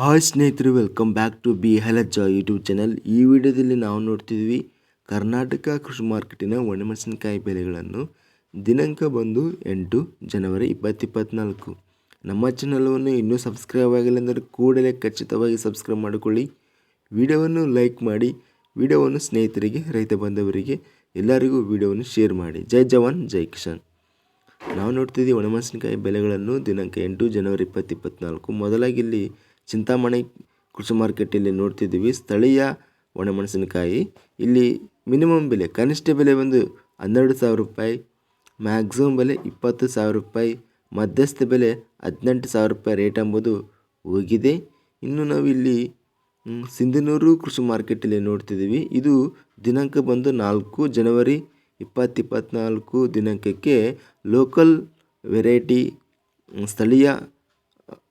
Hi ಸ್ನೇಹಿತರು welcome back to ಬಿ ಹೆಲಜ್ಜ ಯೂಟ್ಯೂಬ್ ಚಾನಲ್ ಈ ವಿಡಿಯೋದಲ್ಲಿ ನಾವು ನೋಡ್ತಿದ್ವಿ ಕರ್ನಾಟಕ ಕೃಷಿ ಮಾರ್ಕೆಟಿನ ಒಣಮೆಣಸಿನಕಾಯಿ ಬೆಲೆಗಳನ್ನು ದಿನಾಂಕ ಬಂದು ಎಂಟು ಜನವರಿ ಇಪ್ಪತ್ತಿಪ್ಪತ್ನಾಲ್ಕು. ನಮ್ಮ ಚಾನಲನ್ನು ಇನ್ನೂ ಸಬ್ಸ್ಕ್ರೈಬ್ ಆಗಿಲ್ಲ ಅಂದರೆ ಕೂಡಲೇ ಖಚಿತವಾಗಿ ಸಬ್ಸ್ಕ್ರೈಬ್ ಮಾಡಿಕೊಳ್ಳಿ. ವಿಡಿಯೋವನ್ನು ಲೈಕ್ ಮಾಡಿ, ವಿಡಿಯೋವನ್ನು ಸ್ನೇಹಿತರಿಗೆ, ರೈತ ಬಾಂಧವರಿಗೆ, ಎಲ್ಲರಿಗೂ ವಿಡಿಯೋವನ್ನು ಶೇರ್ ಮಾಡಿ. ಜೈ ಜವಾನ್, ಜೈ ಕಿಶನ್ ನಾವು ನೋಡ್ತಿದ್ದೀವಿ ಒಣಮೆಣಸಿನಕಾಯಿ ಬೆಲೆಗಳನ್ನು ದಿನಾಂಕ ಎಂಟು ಜನವರಿ ಇಪ್ಪತ್ತಿಪ್ಪತ್ನಾಲ್ಕು. ಮೊದಲಾಗಿ ಇಲ್ಲಿ ಚಿಂತಾಮಣಿ ಕೃಷಿ ಮಾರ್ಕೆಟಲ್ಲಿ ನೋಡ್ತಿದ್ದೀವಿ. ಸ್ಥಳೀಯ ಒಣಮೆಣಸಿನಕಾಯಿ. ಇಲ್ಲಿ ಮಿನಿಮಮ್ ಬೆಲೆ, ಕನಿಷ್ಠ ಬೆಲೆ ಬಂದು ಹನ್ನೆರಡು ಸಾವಿರ ರೂಪಾಯಿ, ಮ್ಯಾಕ್ಸಿಮಮ್ ಬೆಲೆ ಇಪ್ಪತ್ತು ಸಾವಿರ ರೂಪಾಯಿ, ಮಧ್ಯಸ್ಥ ಬೆಲೆ ಹದಿನೆಂಟು ಸಾವಿರ ರೂಪಾಯಿ ರೇಟ್ ಎಂಬುದು ಹೋಗಿದೆ. ಇನ್ನು ನಾವಿಲ್ಲಿ ಸಿಂಧನೂರು ಕೃಷಿ ಮಾರ್ಕೆಟಲ್ಲಿ ನೋಡ್ತಿದ್ದೀವಿ. ಇದು ದಿನಾಂಕ ಬಂದು ನಾಲ್ಕು ಜನವರಿ ಇಪ್ಪತ್ತಿಪ್ಪತ್ನಾಲ್ಕು ದಿನಾಂಕಕ್ಕೆ ಲೋಕಲ್ ವೆರೈಟಿ ಸ್ಥಳೀಯ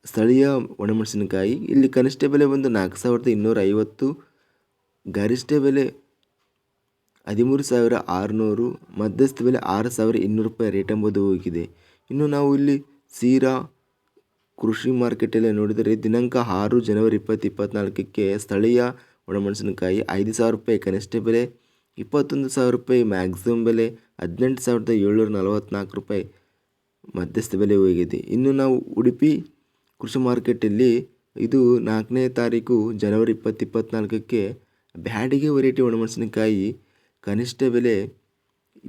ಸ್ಥಳೀಯ ಒಣಮೆಣಸಿನಕಾಯಿ. ಇಲ್ಲಿ ಕನಿಷ್ಠ ಬೆಲೆ ಬಂದು ನಾಲ್ಕು ಸಾವಿರದ ಇನ್ನೂರ ಐವತ್ತು, ಗರಿಷ್ಠ ಬೆಲೆ ಹದಿಮೂರು ಸಾವಿರ ಆರುನೂರು, ಮಧ್ಯಸ್ಥ ಬೆಲೆ ಆರು ಸಾವಿರ ಇನ್ನೂರು ರೂಪಾಯಿ ರೇಟ್ ಎಂಬುದು ಹೋಗಿದೆ. ಇನ್ನು ನಾವು ಇಲ್ಲಿ ಸೀರಾ ಕೃಷಿ ಮಾರ್ಕೆಟಲ್ಲಿ ನೋಡಿದರೆ ದಿನಾಂಕ ಆರು ಜನವರಿ ಇಪ್ಪತ್ತು ಇಪ್ಪತ್ನಾಲ್ಕಕ್ಕೆ ಸ್ಥಳೀಯ ಒಣಮೆಣಸಿನಕಾಯಿ ಐದು ಸಾವಿರ ರೂಪಾಯಿ ಕನಿಷ್ಠ ಬೆಲೆ, ಇಪ್ಪತ್ತೊಂದು ಸಾವಿರ ರೂಪಾಯಿ ಮ್ಯಾಕ್ಸಿಮಮ್ ಬೆಲೆ, ಹದಿನೆಂಟು ಸಾವಿರದ ಏಳ್ನೂರ ನಲವತ್ತ್ನಾಲ್ಕು ರೂಪಾಯಿ ಮಧ್ಯಸ್ಥ ಬೆಲೆ ಹೋಗಿದೆ. ಇನ್ನು ನಾವು ಉಡುಪಿ ಕೃಷಿ ಮಾರ್ಕೆಟಲ್ಲಿ ಇದು ನಾಲ್ಕನೇ ತಾರೀಕು ಜನವರಿ ಇಪ್ಪತ್ತು, ಇಪ್ಪತ್ನಾಲ್ಕಕ್ಕೆ ಬ್ಯಾಡಿಗೆ ವೆರೈಟಿ ಒಣಮೆಣಸಿನಕಾಯಿ ಕನಿಷ್ಠ ಬೆಲೆ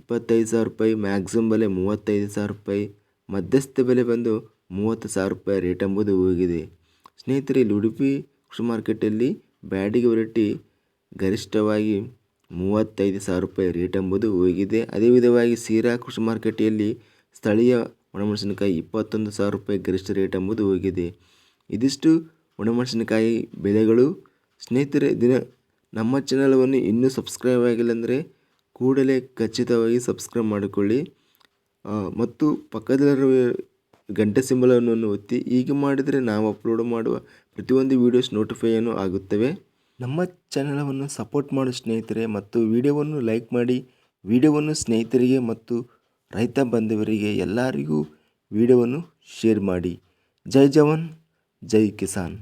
ಇಪ್ಪತ್ತೈದು ಸಾವಿರ ರೂಪಾಯಿ, ಮ್ಯಾಕ್ಸಿಮಮ್ ಬೆಲೆ ಮೂವತ್ತೈದು ಸಾವಿರ ರೂಪಾಯಿ, ಮಧ್ಯಸ್ಥ ಬೆಲೆ ಬಂದು ಮೂವತ್ತು ಸಾವಿರ ರೂಪಾಯಿ ರೇಟ್ ಎಂಬುದು ಹೋಗಿದೆ. ಸ್ನೇಹಿತರೆ ಇಲ್ಲಿ ಉಡುಪಿ ಕೃಷಿ ಮಾರ್ಕೆಟಲ್ಲಿ ಬ್ಯಾಡಿಗೆ ವೆರೈಟಿ ಗರಿಷ್ಠವಾಗಿ ಮೂವತ್ತೈದು ಸಾವಿರ ರೂಪಾಯಿ ರೇಟ್ ಎಂಬುದು ಹೋಗಿದೆ. ಅದೇ ವಿಧವಾಗಿ ಸೀರಾ ಕೃಷಿ ಮಾರ್ಕೆಟಲ್ಲಿ ಸ್ಥಳೀಯ ಒಣಮೆಣಸಿನಕಾಯಿ ಇಪ್ಪತ್ತೊಂದು ಸಾವಿರ ರೂಪಾಯಿ ಗರಿಷ್ಠ ರೇಟ್ ಎಂಬುದು ಹೋಗಿದೆ. ಇದಿಷ್ಟು ಒಣಮೆಣಸಿನಕಾಯಿ ಬೆಲೆಗಳು. ಸ್ನೇಹಿತರೆ, ದಿನ ನಮ್ಮ ಚಾನಲನ್ನು ಇನ್ನೂ ಸಬ್ಸ್ಕ್ರೈಬ್ ಆಗಿಲ್ಲ ಅಂದರೆ ಕೂಡಲೇ ಖಚಿತವಾಗಿ ಸಬ್ಸ್ಕ್ರೈಬ್ ಮಾಡಿಕೊಳ್ಳಿ. ಮತ್ತು ಪಕ್ಕದಲ್ಲಿರುವ ಗಂಟೆ ಸಿಂಬಲವನ್ನು ಒತ್ತಿ, ಹೀಗೆ ಮಾಡಿದರೆ ನಾವು ಅಪ್ಲೋಡ್ ಮಾಡುವ ಪ್ರತಿಯೊಂದು ವೀಡಿಯೋಸ್ ನೋಟಿಫೈಯನ್ನು ಆಗುತ್ತವೆ. ನಮ್ಮ ಚಾನಲವನ್ನು ಸಪೋರ್ಟ್ ಮಾಡೋ ಸ್ನೇಹಿತರೆ, ಮತ್ತು ವಿಡಿಯೋವನ್ನು ಲೈಕ್ ಮಾಡಿ. ವಿಡಿಯೋವನ್ನು ಸ್ನೇಹಿತರಿಗೆ ಮತ್ತು ರೈತ ಬಂಧುವರಿಗೆ ಎಲ್ಲರಿಗೂ ವಿಡಿಯೋವನ್ನು ಶೇರ್ ಮಾಡಿ. ಜೈ ಜವಾನ್ ಜೈ ಕಿಸಾನ್.